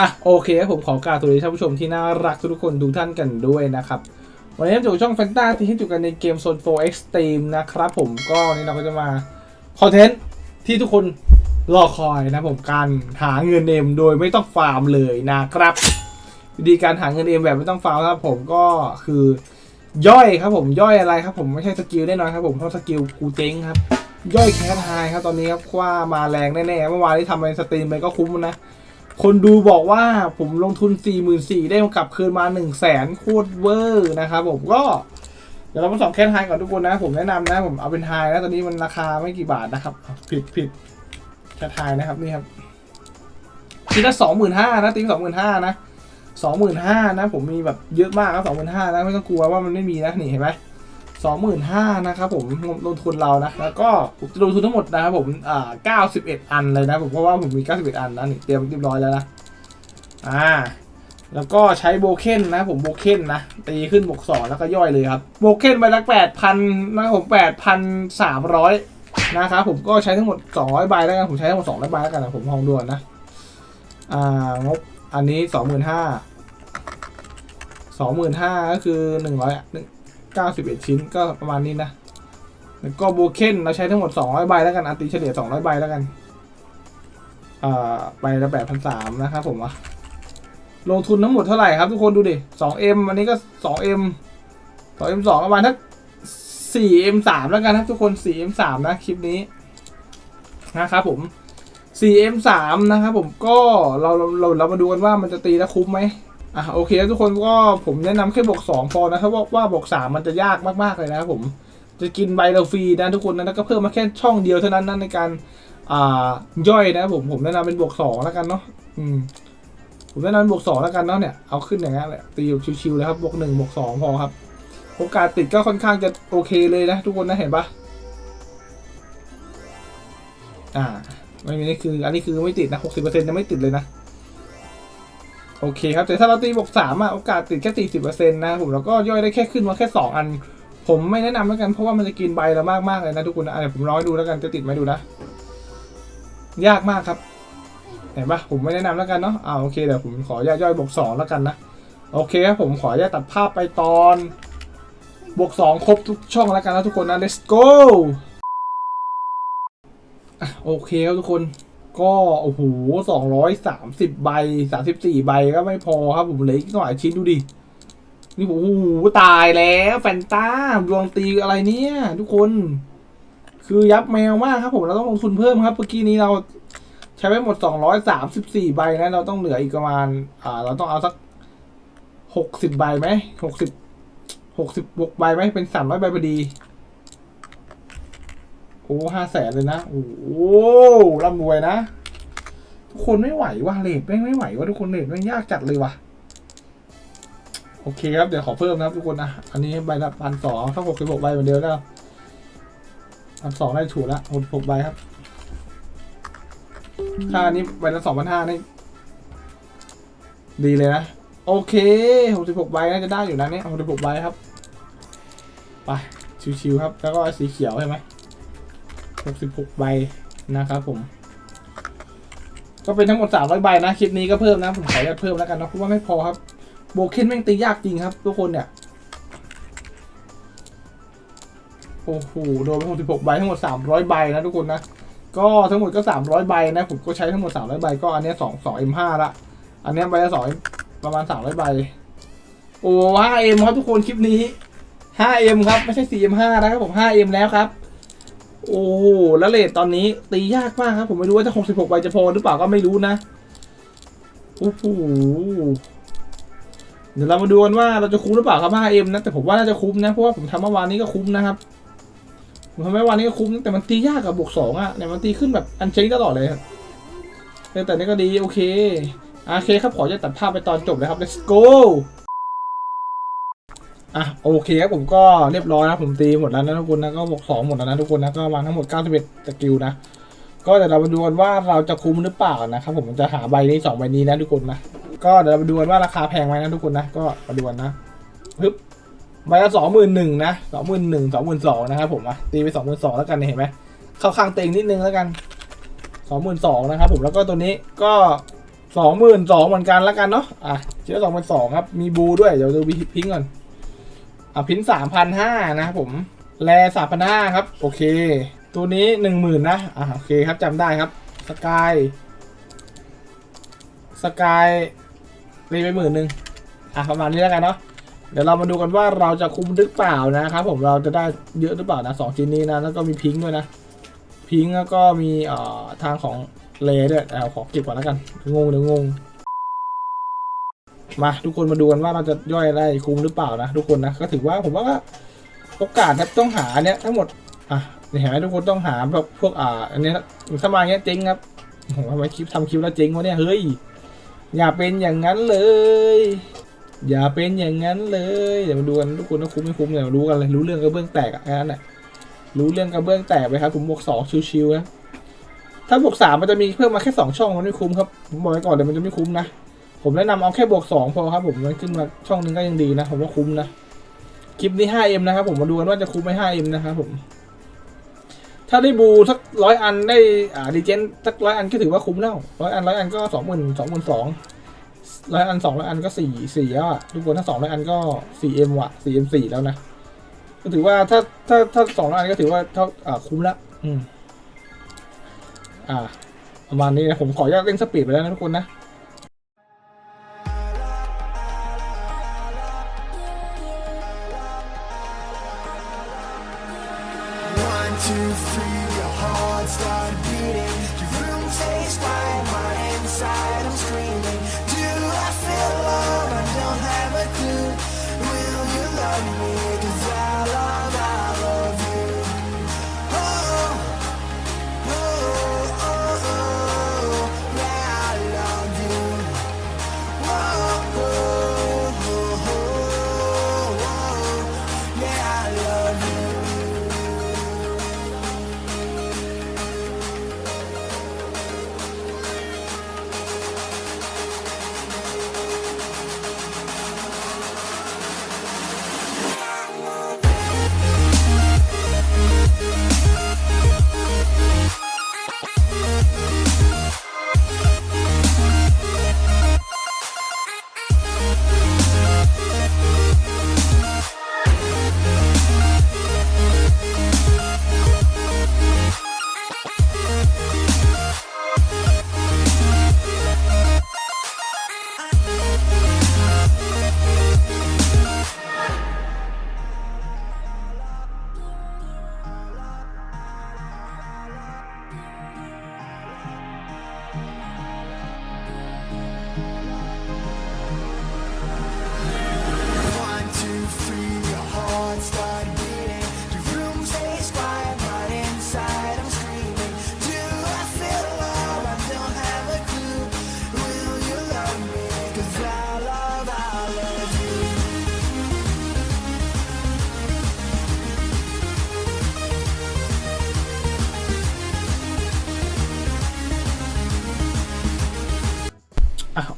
อะโอเคครับผมขอกราบสวัสดีท่านผู้ชมที่น่ารักทุกคนทุกท่านกันด้วยนะครับ วันนี้เราอยู่ช่องแฟนตาที่ให้อยู่กันในเกมโซน4 Extreme นะครับผมก็วันนี้เราก็จะมาคอนเทนต์ที่ทุกคนรอคอยนะผมการหาเงินเอ็มโดยไม่ต้องฟาร์มเลยนะครับ วิธีการหาเงินเอ็มแบบไม่ต้องฟาร์มครับผมก็คือย่อยครับผมย่อยอะไรครับผมไม่ใช่สกิลแน่นอนครับผมเพราะสกิลกูเจ๊งครับย่อยแคทไฮครับตอนนี้ครับว่ามาแรงแน่ๆเมื่อวานที่ทำไปสตรีมไปก็คุ้มนะ คนดูบอกว่าผมลงทุน 4 4 0 0 0ได้กลับคืนมา 1 0 0 0 0แสนโคตรเวอร์นะครับผมก็ เดี๋ยวเรามาสองแค่ไฮก่อนทุกคนนะ ผมแนะนำนะ ผมเอาเป็นไฮนะตอนนี้มันราคาไม่กี่บาทนะครับ ผิดผิดแค่ไฮนะครับนี่ครับทีละสองหมื่นห้านะตีสองหมื่นห้านะสองหมื่นห้านะ ผมมีแบบเยอะมากครับสองหมื่นห้านะไม่ต้องกลัวว่ามันไม่มีนะนี่เห็นไหม สองหมื่นห้านะครับผมลงทุนเรานะแล้วก็ผมจะลงทุนทั้งหมดนะครับผมอ่าเก้าสิบเอ็ดอันเลยนะผมเพราะว่าผมมีเก้าสิบเอันนะนี่เตรียมเรียบร้อยแล้วนะอ่าแล้วก็ใช้โบเคนนะผมโบเคนนะตีขึ้นบวกสองแล้วก็ย่อยเลยครับโบเคนไปละแปดพันนะผมแปดพันสามร้อยนะครับผมก็ใช้ทั้งหมดสองร้อยใบแล้วกันผมใช้ทั้งหมดสองร้อยใบแล้วกันนะผมห้องด่วนนะอ่างบอันนี้สองหมื่นห้าสองหมื่นห้าก็คือหนึ่งร้อยหนึ่ง 91 ชิ้นก็ประมาณนี้นะ แล้วก็โบเคนเราใช้ทั้งหมด 200 ใบแล้วกันอัติเฉลี่ย 200 ใบแล้วกันใบละ8,300นะครับผมอะลงทุนทั้งหมดเท่าไหร่ครับทุกคนดูดิ 2M อันนี้ก็ 2M 2M 2ประมาณทัก 4M 3แล้วกันครับทุกคน 4M 3นะคลิปนี้นะครับผม 4M 3นะครับผมก็เราเราเราเรามาดูกันว่ามันจะตีแล้วคุ้มไหม อะโอเคทุกคนก็ผมแนะนำแค่บวก2พอนะถ้าว่าว่าบวก3มันจะยากมากๆเลยนะครับผมจะกินใบเราฟรีนะทุกคนนะแล้วก็เพิ่มมาแค่ช่องเดียวเท่านั้นนะในการอ่าย่อยนะผมผมแนะนำเป็นบวก2แล้วกันเนาะอืมผมแนะนำบวกสองแล้วกันเนาะเนี่ยเอาขึ้นอย่างเงี้ยแหละตีชิวๆเลยครับบวกหนึ่งบวกสองพอครับโอกาสติดก็ค่อนข้างจะโอเคเลยนะ ทุกคนนะเห็นปะอ่าไม่มีนี่คืออันนี้คือไม่ติดนะหกสิบเปอร์เซ็นต์จะไม่ติดเลยนะ โอเคครับ แต่ถ้าเราตีบวกสามอะโอกาสติดแค่สี่สิบเปอร์เซ็นต์นะผมแล้วก็ย่อยได้แค่ขึ้นมาแค่สองอัน ผมไม่แนะนำแล้วกันเพราะว่ามันจะกินใบเรามากๆเลยนะทุกคนนะเดี๋ยวผมร้อยดูแล้วกันจะติดไหมดูนะ ยากมากครับเห็นปะผมไม่แนะนำแล้วกันเนาะอ่าโอเคเดี๋ยวผมขออนุญาตย่อยบวกสองแล้วกันนะโอเคครับผมขออนุญาตตัดภาพไปตอน บวกสองครบทุกช่องแล้วกันนะทุกคนนะ let's go อะโอเคครับทุกคน ก็โอ้โหสองร้อยสามสิบใบสามสิบสี่ใบก็ไม่พอครับผมเหลืออีกหน่อยชิ้นดูดิ นี่ผมโอ้โหตายแล้วแฟนตาดวงตีอะไรเนี่ย ทุกคน คือยับแมวมากครับผมเราต้องลงทุนเพิ่มครับเมื่อกี้นี้เราใช้ไปหมด234ใบนะเราต้องเหลืออีกประมาณ อ่า เราต้องเอาสัก60ใบไหม60 66ใบไหมเป็น300ใบพอดี อ้ห้าแสนเลยนะ โอ้ร่ำรวยนะ ทุกคนไม่ไหวว่ะเลทแม่งไม่ไหวว่ะทุกคนเลทแม่งยากจัดเลยว่ะ โอเคครับ เดี๋ยวขอเพิ่มนะครับทุกคนนะ อันนี้ใบละพันสองถ้าหกสิบหกใบเหมือนเดิมแล้วพันสองได้ถูกละหกหกใบครับ ค่านี้ใบละสองพันห้านี่ดีเลยนะ โอเคหกสิบหกใบน่าจะได้อยู่นะเนี่ยหกสิบหกใบครับ ไป ชิวๆครับ แล้วก็สีเขียวใช่ไหม หกสิบหกใบนะครับผม ก็เป็นทั้งหมดสามร้อยใบนะคลิปนี้ก็เพิ่มนะ ผมขออนุญาตเพิ่มแล้วกันนะเพราะว่าไม่พอครับ โบเคนแม่งตียากจริงครับ ทุกคนเนี่ย โอ้โหโดนไปหกสิบหกใบทั้งหมดสามร้อยใบนะทุกคนนะ ก็ทั้งหมดก็สามร้อยใบนะ ผมก็ใช้ทั้งหมดสามร้อยใบก็อันนี้สองสองเอ็มห้าละ อันนี้ใบละสองประมาณสามร้อยใบ โอ้ห้าเอ็มครับทุกคนคลิปนี้ห้าเอ็มครับไม่ใช่สี่เอ็มห้านะครับผมห้าเอ็มแล้วครับ โอ้แล้วเลทตอนนี้ตียากมากครับ ผมไม่รู้ว่าจะหกสิบหกใบจะพอหรือเปล่าก็ไม่รู้นะโอ้โหเดี๋ยวเรามาดูกันว่าเราจะคุ้มหรือเปล่าครับ 5M นะ แต่ผมว่าน่าจะคุ้มนะเพราะว่าผมทำเมื่อวานนี้ก็คุ้มนะครับผมทำเมื่อวานนี้ก็คุ้มแต่มันตียากกับบวกสองอะเนี่ยมันตีขึ้นแบบอันเชงตลอดเลยครับแต่แต่นี่ก็ดีโอเคโอเคครับขอจะตัดภาพไปตอนจบเลยครับ let's go อะโอเคครับผมก็เรียบร้อยนะผมตีหมดแล้วนะทุกคนนะก็บวกสองหมดแล้วนะทุกคนนะก็มาทั้งหมด 91สกิลนะก็เดี๋ยวเรามาดูกันว่าเราจะคุ้มหรือเปล่านะครับผมจะหาใบนี้สองใบนี้นะทุกคนนะก็เดี๋ยวเรามาดูกันว่าราคาแพงไหมนะทุกคนนะก็มาดูกันนะฮึบใบละสองหมื่นหนึ่งนะสองหมื่นหนึ่งสองหมื่นสองนะครับผมอะตีไปสองหมื่นสองแล้วกันเห็นไหมเข้าข้างเต็งนิดนึงแล้วกันสองหมื่นสองนะครับผมแล้วก็ตัวนี้ก็สองหมื่นสองเหมือนกันแล้วกันเนาะอะเชื้อสองพันสองครับมีบูด้วยเดี๋ยวดูพิงก่อน อะพินสามพันห้านะครับผม แลสามพันห้าครับ โอเค ตัวนี้หนึ่งหมื่นนะ อะโอเคครับจำได้ครับสกายสกายรีไปหมื่นหนึ่งอะประมาณนี้แล้วกันเนาะเดี๋ยวเรามาดูกันว่าเราจะคุ้มหรือเปล่านะครับผมเราจะได้เยอะหรือเปล่านะสองชิ้นนี้นะแล้วก็มีพิงค์ด้วยนะ พิงค์แล้วก็มีเอ่อทางของเลด้วยเอาขอเก็บก่อนแล้วกันงงเดี๋ยวงง มาทุกคนมาดูกันว่าเราจะย่อยได้คุ้มหรือเปล่านะทุกคนนะก็ถือว่าผมว่าโอกาสครับต้องหาเนี้ยทั้งหมดอะเห็นไหมทุกคนต้องหาแบบพวกอ่าอันนี้ยถ้ามาเงี้ยเจ๊งครับผมทำไมคลิปทำคลิปแล้วเจ๊งวะเนี่ยเฮ้ยอย่าเป็นอย่างนั้นเลย อย่าเป็นอย่างนั้นเลยเดี๋ยวมาดูกันทุกคนว่าคุ้มไม่คุ้มเดี๋ยวรู้กันเลยรู้เรื่องกระเบื้องแตกอะแค่นั้นแหละรู้เรื่องกระเบื้องแตกไปครับผมบวกสองชิวๆนะถ้าบวกสามมันจะมีเพิ่มมาแค่สองช่องมันไม่คุ้มครับผมบอกไว้ก่อนเลยมันจะไม่คุ้มนะ ผมแนะนำเอาแค่บวกสองพอครับผมมันขึ้นมาช่องหนึงก็ยังดีนะ ผมว่าคุ้มนะ คลิปนี้ 5M นะครับผมมาดูกันว่าจะคุ้มไหม 5M นะครับผม ถ้าได้บูสักร้อยอันได้อ่าดีเจนสักร้อยอันก็ถือว่าคุ้มแล้วร้อยอันร้อยอันก็สองหมื่นสองหมื่นสองร้อยอันสองร้อยอันก็สี่สี่แล้วอะทุกคนถ้าสองร้อยอันก็สี่เอ็มว่ะสี่เอ็มสี่แล้วนะก็ถือว่าถ้าถ้าถ้าสองร้อยอันก็ถือว่าเท่าอ่าคุ้มละอืม อ่าประมาณนี้นะผมขออนุญาตเล่นสปีดไปแล้วนะทุกคนนะ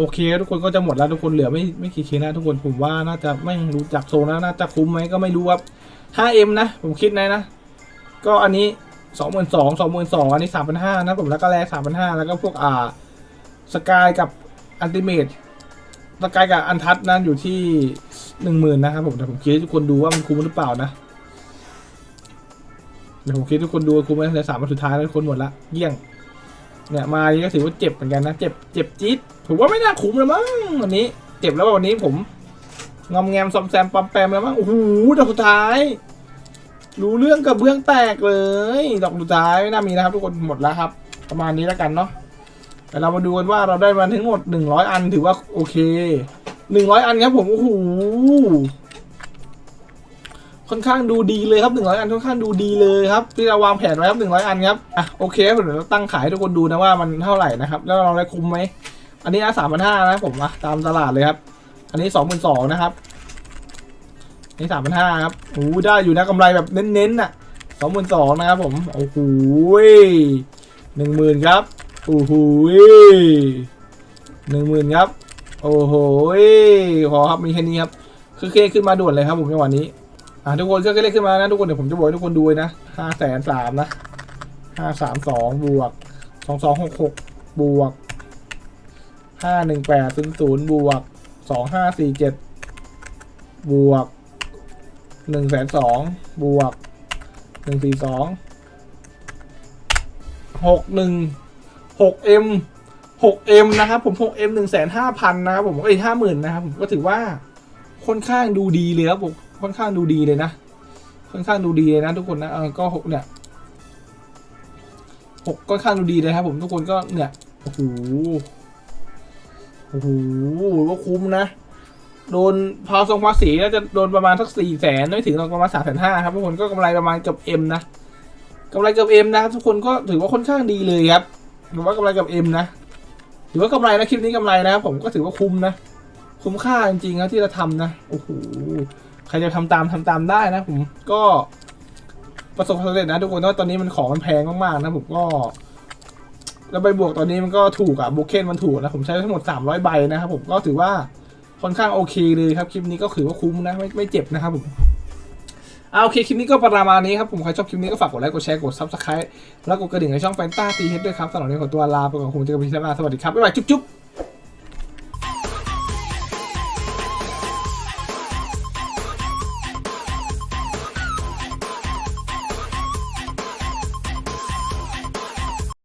โอเคทุกคนก็จะหมดแล้วทุกคนเหลือไม่ไม่กี่เคสนะทุกคนผมว่าน่าจะไม่รู้จักโซนนะน่าจะคุ้มไหมก็ไม่รู้ครับ 5M นะ ผมคิดนะนะ ก็อันนี้สองหมื่นสองสองหมื่นสองอันนี้สามพันะผมแล้วก็แลสามพันห้าแล้วก็พวกอ่าสกายกับอันติเมตสกายกับอันทัศนั้นอยู่ที่หนึ่งหมื่นะครับผมแต่ผมคิดให้ทุกคนดูว่ามันคุ้มหรือเปล่านะเดี๋ยวผมคิดทุกคนดูคุ้มไหมเหลือสามวันสุดท้ายแล้วทุกคนหมดละเยี่ยง เนี่ยมาก็ถือว่าเจ็บเหมือนกันนะ เจ็บเจ็บจี๊ดผมว่าไม่น่าคุ้มแล้วมั้งวันนี้ เจ็บแล้ววันนี้ผมงอมแงมซอมแซมปั๊มแปมแล้วมั้งโอ้โหดอกสุดท้าย รู้เรื่องกับเบื้องแตกเลย ดอกสุดท้ายไม่น่ามีนะครับ ทุกคนหมดแล้วครับ ประมาณนี้แล้วกันเนาะแต่เรามาดูกันว่าเราได้มาทั้งหมดหนึ่งร้อยอันถือว่าโอเคหนึ่งร้อยอันครับผมโอ้โห ค่อนข้างดูดีเลยครับหนึ่งร้อยอันค่อนข้างดูดีเลยครับที่เราวางแผนไว้ครับหนึ่งร้อยอันครับอะโอเคครับเดี๋ยวตั้งขายให้ทุกคนดูนะว่ามันเท่าไหร่นะครับ แล้วเราได้คุ้มไหมอันนี้นะสามพันห้านะผมอะตามตลาดเลยครับ อันนี้สองพันสองนะครับนี่สามพันห้าครับโอ้โหได้อยู่นะกำไรแบบเน้นๆน่ะสองหมื่นสองนะครับผมโอ้โหหนึ่งหมื่นครับโอ้โหหนึ่งหมื่นครับ โอ้โหพอครับมีแค่นี้ครับ คือเคขึ้นมาด่วนเลยครับผมจังหวะนี้ อ่าทุกคนก็เลขขึ้นมานะทุกคนเดี๋ยวผมจะบอกให้ทุกคนดูนะห้าแสนสามนะห้าสามสองบวกสองสองหกหกบวกห้าหนึ่งแปดศูนย์ศูนย์บวกสองห้าสี่เจ็ดบวกหนึ่งแสนสองบวกหนึ่งสี่สองหกหนึ่งหกเอ็มหกเอ็มนะครับผมหกเอ็มหนึ่งแสนห้าพันนะครับผมเอ้ยห้าหมื่นนะครับผมก็ถือว่าค่อนข้างดูดีเลยครับผม ค่อนข้างดูดีเลยนะ ค่อนข้างดูดีเลยนะ ทุกคนนะเออก็หกเนี่ยหกค่อนข้างดูดีเลยครับ ผมทุกคนก็เนี่ยโอ้โหโอ้โหก็คุ้มนะ โดนพาวทรงภาษีน่าจะโดนประมาณสักสี่แสนไม่ถึงหรอกประมาณสามแสนห้าครับทุกคนก็กำไรประมาณเกือบเอ็มนะกำไรเกือบเอ็มนะครับทุกคนก็ถือว่าค่อนข้างดีเลยครับถือว่ากำไรเกือบเอ็มนะถือว่ากำไรนะคลิปนี้กำไรนะครับผมก็ถือว่าคุ้มนะ คุ้มค่าจริงๆครับที่เราทำนะโอ้โห ใครจะทำตามทำตามได้นะผมก็ประสบความสำเร็จนะทุกคนเพราะว่าตอนนี้มันของมันแพงมากๆนะผมก็ แล้วใบบวกตอนนี้มันก็ถูกอะบุกเคนมันถูกนะผมใช้ทั้งหมด 300 ใบนะครับผมก็ถือว่าค่อนข้างโอเคเลยครับคลิปนี้ก็ถือว่าคุ้มนะไม่ไม่เจ็บนะครับผมเอาโอเคคลิปนี้ก็ประมาณนี้ครับผมใครชอบคลิปนี้ก็ฝากกดไลค์กดแชร์กดซับสไครต์แล้วกดกระดิ่งในช่องแฟนต้าทีเฮดด้วยครับสำหรับวันนี้ขอตัวลาไปก่อนคงเจอกันใหม่ที่หน้าสวัสดีครับบ๊ายบายจุ๊บ